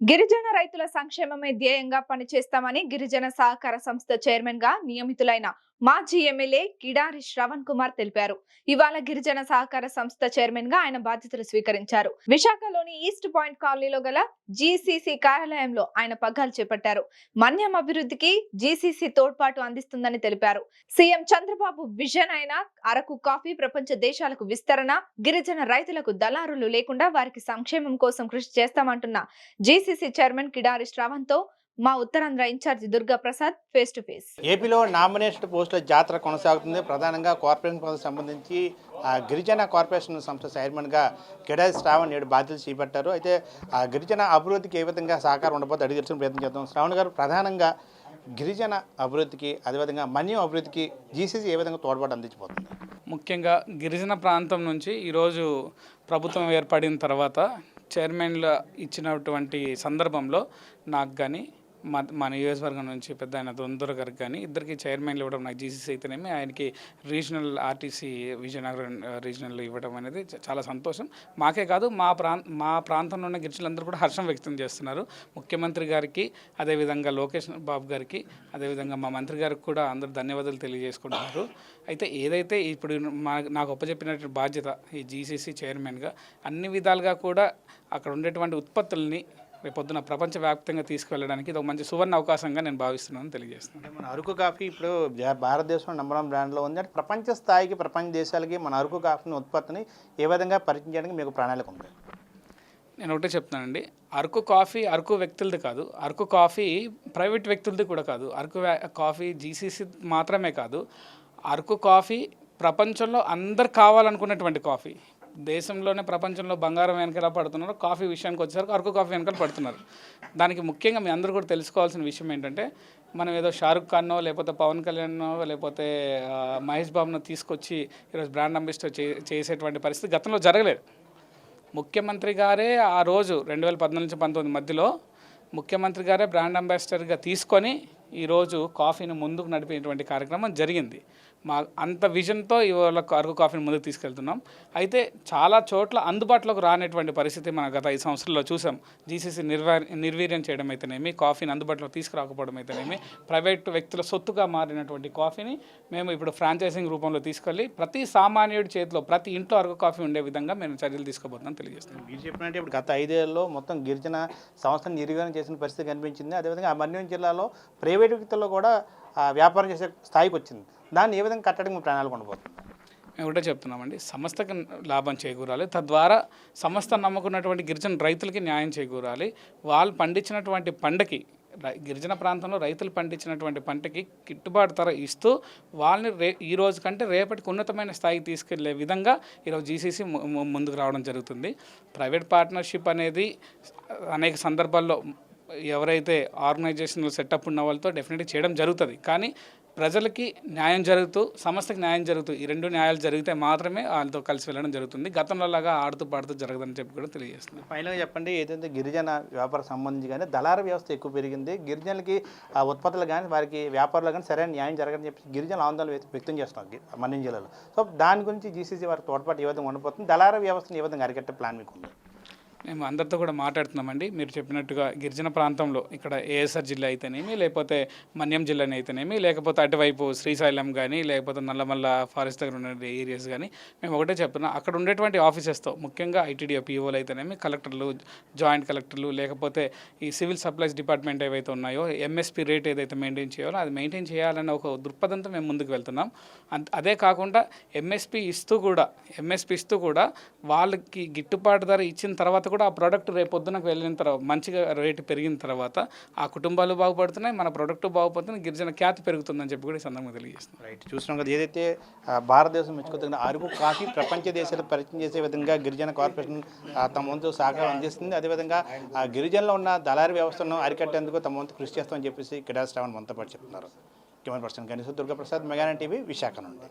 గిరిజన రైతుల సంక్షేమమే ధ్యేయంగా పనిచేస్తామని గిరిజన సహకార సంస్థ చైర్మన్గా నియమితులైన మాజీ ఎమ్మెల్యే కిడారి శ్రవణ్ కుమార్ తెలిపారు. ఇవాళ గిరిజన సహకార సంస్థ చైర్మన్గా ఆయన బాధ్యతలు స్వీకరించారు. విశాఖలోని ఈస్ట్ పాయింట్ కాలనీలో గల జీసీసీ కార్యాలయంలో ఆయన పగ్గాలు చేపట్టారు. మన్యం అభివృద్ధికి జీసీసీ తోడ్పాటు అందిస్తుందని తెలిపారు. సీఎం చంద్రబాబు విజన్ అయిన అరకు కాఫీ ప్రపంచ దేశాలకు విస్తరణ గిరిజన రైతులకు దళారులు లేకుండా వారికి సంక్షేమం కోసం కృషి చేస్తామంటున్న జీసీసీ చైర్మన్ కిడారి శ్రవణ్తో మా Uttarandhra incharge Durga Prasad face to face ఏపీలో నామినేషన్ పోస్టుల జాతర కొనసాగుతుంది. ప్రధానంగా కార్పొరేషన్ పదవికి సంబంధించి ఆ గిరిజన కార్పొరేషన్ సంస్థ చైర్మన్గా కెడారి శ్రావణ్ నేడు బాధ్యతలు చేపట్టారు. అయితే ఆ గిరిజన అభివృద్ధికి ఏ విధంగా సహకారం ఉండబోతే అడిగి తెలుసుకుని ప్రయత్నం చేద్దాం. శ్రావణ్ గారు ప్రధానంగా గిరిజన అభివృద్ధికి అదేవిధంగా మన్యం అభివృద్ధికి జీసీసీ ఏ విధంగా తోడ్పాటు అందించబోతుంది? ముఖ్యంగా గిరిజన ప్రాంతం నుంచి ఈరోజు ప్రభుత్వం ఏర్పడిన తర్వాత చైర్మన్లు ఇచ్చినటువంటి సందర్భంలో నాకు కానీ మా మా నియోజకవర్గం నుంచి పెద్ద ఆయన దొందర గారికి కానీ ఇద్దరికి చైర్మన్లు ఇవ్వడం నాకు జీసీసీ అయితేనేమి ఆయనకి రీజనల్ ఆర్టీసీ విజయనగరం రీజనల్ ఇవ్వడం అనేది చాలా సంతోషం. మాకే కాదు మా ప్రాంత మా ప్రాంతంలో ఉన్న గిరిజనులందరూ కూడా హర్షం వ్యక్తం చేస్తున్నారు. ముఖ్యమంత్రి గారికి అదేవిధంగా లోకేష్ బాబు గారికి అదేవిధంగా మా మంత్రి గారికి కూడా అందరూ ధన్యవాదాలు తెలియజేసుకుంటున్నారు. అయితే ఏదైతే ఇప్పుడు మా నాకు ఒప్పచెప్పినటువంటి బాధ్యత ఈ జీసీసీ చైర్మన్గా అన్ని విధాలుగా కూడా అక్కడ ఉండేటువంటి ఉత్పత్తుల్ని రేపొద్దున ప్రపంచవ్యాప్తంగా తీసుకువెళ్ళడానికి ఇది ఒక మంచి సువర్ణ అవకాశంగా నేను భావిస్తున్నాను తెలియజేస్తున్నాను. మన అరకు కాఫీ ఇప్పుడు భారతదేశంలో నెంబర్ వన్ బ్రాండ్లో ఉంది. అంటే ప్రపంచ స్థాయికి ప్రపంచ దేశాలకి మన అరకు కాఫీని ఉత్పత్తిని ఏ విధంగా పరిచయం చేయడానికి మీకు ప్రణాళిక ఉంది? నేను ఒకటే చెప్తానండి. అరకు కాఫీ అరకు వ్యక్తులది కాదు. అరకు కాఫీ ప్రైవేట్ వ్యక్తులది కూడా కాదు. అరకు కాఫీ జీసీసీ మాత్రమే కాదు. అరకు కాఫీ ప్రపంచంలో అందరు కావాలనుకున్నటువంటి కాఫీ. దేశంలోనే ప్రపంచంలో బంగారం వెనకాల పడుతున్నారు. కాఫీ విషయానికి వచ్చేసరికి అరకు కాఫీ వెనకాల పడుతున్నారు. దానికి ముఖ్యంగా మీ అందరూ కూడా తెలుసుకోవాల్సిన విషయం ఏంటంటే మనం ఏదో షారుఖ్ ఖాన్నో లేకపోతే పవన్ కళ్యాణ్నో లేకపోతే మహేష్ బాబునో తీసుకొచ్చి ఈరోజు బ్రాండ్ అంబాసిడర్ చే చేసేటువంటి పరిస్థితి గతంలో జరగలేదు. ముఖ్యమంత్రి గారే ఆ రోజు రెండు వేల పద్నాలుగు నుంచి పంతొమ్మిది మధ్యలో ముఖ్యమంత్రి గారే బ్రాండ్ అంబాసిడర్గా తీసుకొని ఈరోజు కాఫీని ముందుకు నడిపేటువంటి కార్యక్రమం జరిగింది. మా అంత విజన్తో ఇవాళ అరకు కాఫీని ముందుకు తీసుకెళ్తున్నాం. అయితే చాలా చోట్ల అందుబాటులోకి రానటువంటి పరిస్థితి మనం గత ఐదు సంవత్సరాల్లో చూసాం. జీసీసీ నిర్వా నిర్వీర్యం చేయడం అయితేనేమి కాఫీని అందుబాటులో తీసుకురాకపోవడం అయితేనేమి ప్రైవేట్ వ్యక్తుల సొత్తుగా మారినటువంటి కాఫీని మేము ఇప్పుడు ఫ్రాంచైజింగ్ రూపంలో తీసుకెళ్ళి ప్రతి సామాన్యుడి చేతిలో ప్రతి ఇంట్లో అరకు కాఫీ ఉండే విధంగా మేము చర్యలు తీసుకోబోతున్నాం తెలియజేస్తున్నాం. మీరు చెప్పినట్టు ఇప్పుడు గత ఐదేళ్ళలో మొత్తం గిరిజన సంస్థను నిర్వీర్యం చేసిన పరిస్థితి కనిపించింది. అదేవిధంగా ఆ మన్యం జిల్లాలో ప్రైవేట్ వ్యక్తుల్లో కూడా వ్యాపారం చేసే స్థాయికి వచ్చింది. దాన్ని ఏ విధంగా కట్టడానికి మీ ప్రణాళిక ఉండబోతుంది? మేము ఒకటే చెప్తున్నామండి సంస్థకి లాభం చేకూరాలి. తద్వారా సంస్థ నమ్ముకున్నటువంటి గిరిజన రైతులకి న్యాయం చేకూరాలి. వాళ్ళు పండించినటువంటి పంటకి గిరిజన ప్రాంతంలో రైతులు పండించినటువంటి పంటకి గిట్టుబాటు ధర ఇస్తూ వాళ్ళని రే ఈ రోజు కంటే రేపటికి ఉన్నతమైన స్థాయికి తీసుకెళ్ళే విధంగా ఈరోజు జీసీసీ ముందుకు రావడం జరుగుతుంది. ప్రైవేట్ పార్ట్నర్షిప్ అనేది అనేక సందర్భాల్లో ఎవరైతే ఆర్గనైజేషనల్ సెటప్ ఉన్న వాళ్ళతో డెఫినెట్గా చేయడం జరుగుతుంది. కానీ ప్రజలకి న్యాయం జరుగుతూ సంస్థకి న్యాయం జరుగుతూ ఈ రెండు న్యాయాలు జరిగితే మాత్రమే వాళ్ళతో కలిసి వెళ్ళడం జరుగుతుంది. గతంలో లాగా ఆడుతూ పాడుతూ జరగదని చెప్పి కూడా తెలియజేస్తుంది ఫైనల్గా చెప్పండి ఏదైతే గిరిజన వ్యాపార సంబంధించి కానీ దళార వ్యవస్థ ఎక్కువ పెరిగింది. గిరిజనులకి ఆ ఉత్పత్తులు కానీ వారికి వ్యాపారులు కానీ సరైన న్యాయం జరగని చెప్పి గిరిజన ఆందోళన వ్యక్తం చేస్తున్నారు గి- మన్యం జిల్లాలో. సో దాని గురించి జీసీసీ వారికి తోడ్పాటు ఏ విధంగా ఉండబోతుంది? దళార వ్యవస్థను ఏ విధంగా అరికట్టే ప్లాన్ మీకు ఉంది మేము అందరితో కూడా మాట్లాడుతున్నామండి. మీరు చెప్పినట్టుగా గిరిజన ప్రాంతంలో ఇక్కడ ఏఎస్ఆర్ జిల్లా అయితేనేమి లేకపోతే మన్యం జిల్లాని అయితేనేమి లేకపోతే అటువైపు శ్రీశైలం కానీ లేకపోతే నల్లమల్ల ఫారెస్ట్ దగ్గర ఉన్న ఏరియాస్ కానీ మేము ఒకటే చెప్తున్నాం. అక్కడ ఉండేటువంటి ఆఫీసెస్తో ముఖ్యంగా ఐటీడీఓ పీఓలు అయితేనేమి కలెక్టర్లు జాయింట్ కలెక్టర్లు లేకపోతే ఈ సివిల్ సప్లైస్ డిపార్ట్మెంట్ ఏవైతే ఉన్నాయో ఎంఎస్పీ రేట్ ఏదైతే మెయింటైన్ చేయాలో అది మెయింటైన్ చేయాలనే ఒక దృక్పథంతో మేము ముందుకు వెళ్తున్నాం. అంత అదే కాకుండా ఎంఎస్పి ఇస్తూ కూడా ఎంఎస్పి ఇస్తూ కూడా వాళ్ళకి గిట్టుబాటు ధర ఇచ్చిన తర్వాత కూడా ఆ ప్రోడక్ట్ రేపు వెళ్ళిన తర్వాత మంచిగా రేటు పెరిగిన తర్వాత ఆ కుటుంబాలు బాగుపడుతున్నాయి మన ప్రోడక్ట్ బాగుపడుతుంది గిరిజన ఖ్యాతి పెరుగుతుందని చెప్పి కూడా ఈ సందర్భంగా తెలియజేస్తున్నాం. రైట్ చూస్తున్నాం కదా ఏదైతే భారతదేశం మెచ్చుకోదగిన అరకు కాఫీ ప్రపంచ దేశాలు పరిచయం చేసే విధంగా గిరిజన కార్పొరేషన్ తమ వంతు సహకారం అందిస్తుంది. అదేవిధంగా ఆ గిరిజనలో ఉన్న దళారీ వ్యవస్థను అరికట్టేందుకు తమ వంతు కృషి చేస్తామని చెప్పేసి కిడా శ్రావణ్ మనతో పాటు చెప్తున్నారు. కెమెరా పర్సన్ కనీసం దుర్గాప్రసాద్ మెగానా టీవీ విశాఖ నుండి.